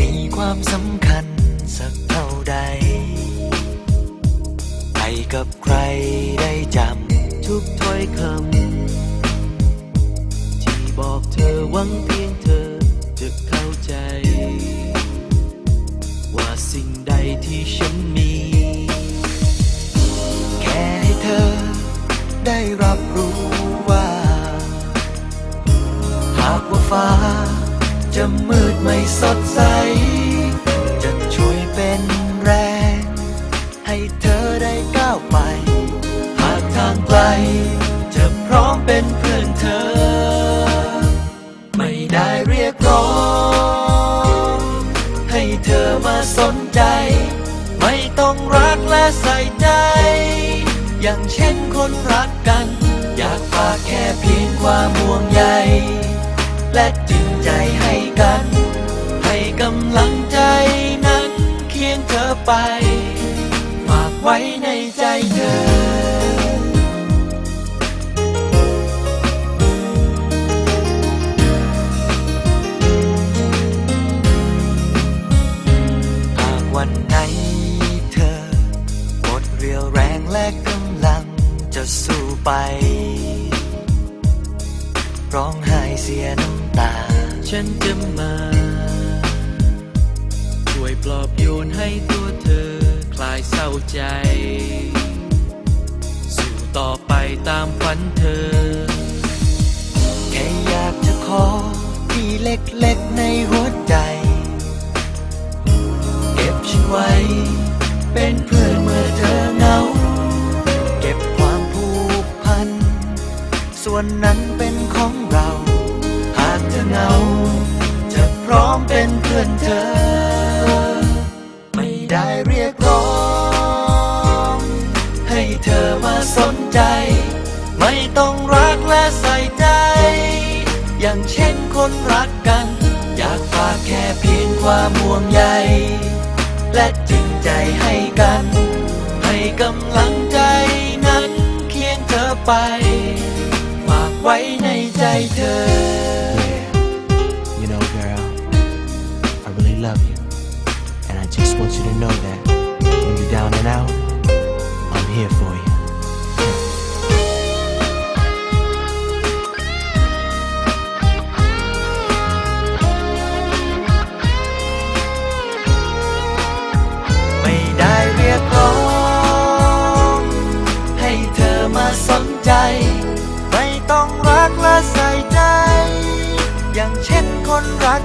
มีความสำคัญสักเท่าใดไปกับใครได้จำทุกถ้อยคำ ที่บอกเธอหวังเพียงเธอจะเข้าใจ ว่าสิ่งใดที่ฉันมี ใส่ใจ อย่างเช่นคนรักกัน อยากฝากแค่เพียงความห่วงใย และจริงใจให้กัน ให้กำลังใจนั้นเคียงเธอไปฝากไว้ในใจเธอ และกำลังจะสู้ไป ร้องไห้เสียน้ำตา ฉันจะมา ช่วยปลอบโยนให้ตัวเธอ คลายเศร้าใจ สู่ต่อไปตามฝันเธอ แค่อยากจะขอที่เล็กๆในหัวใจ เก็บฉันไว้เป็นเพื่อน วนนั้นเป็นของเรา หากเธอเหงา จะพร้อมเป็นเพื่อนเธอ ไม่ได้เรียกร้อง ให้เธอมาสนใจ ไม่ต้องรักและใส่ใจ อย่างเช่นคนรักกัน อยากฝากแค่เพียงความห่วงใย และจริงใจให้กัน ให้กำลังใจนั้นเคียงเธอไป ไว้ในใจเธอ Yeah. You know, girl, I really love you. And I just want you to know that when you're down and out, I'm here for you.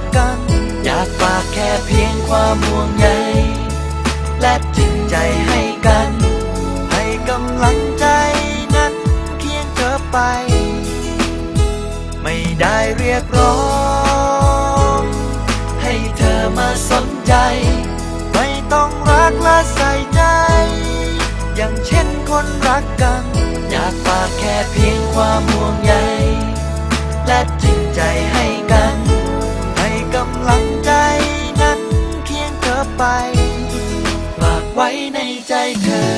กกัน อยากฝากแค่เพียงความห่วงใยและจริงใจให้กัน ให้กำลังใจนั้นเคียงเธอไป ไม่ได้เรียกร้อง ให้เธอมาสนใจ ไม่ต้องรักและใส่ใจ อย่างเช่นคนรักกัน อยากฝากแค่เพียงความห่วงใย นั้น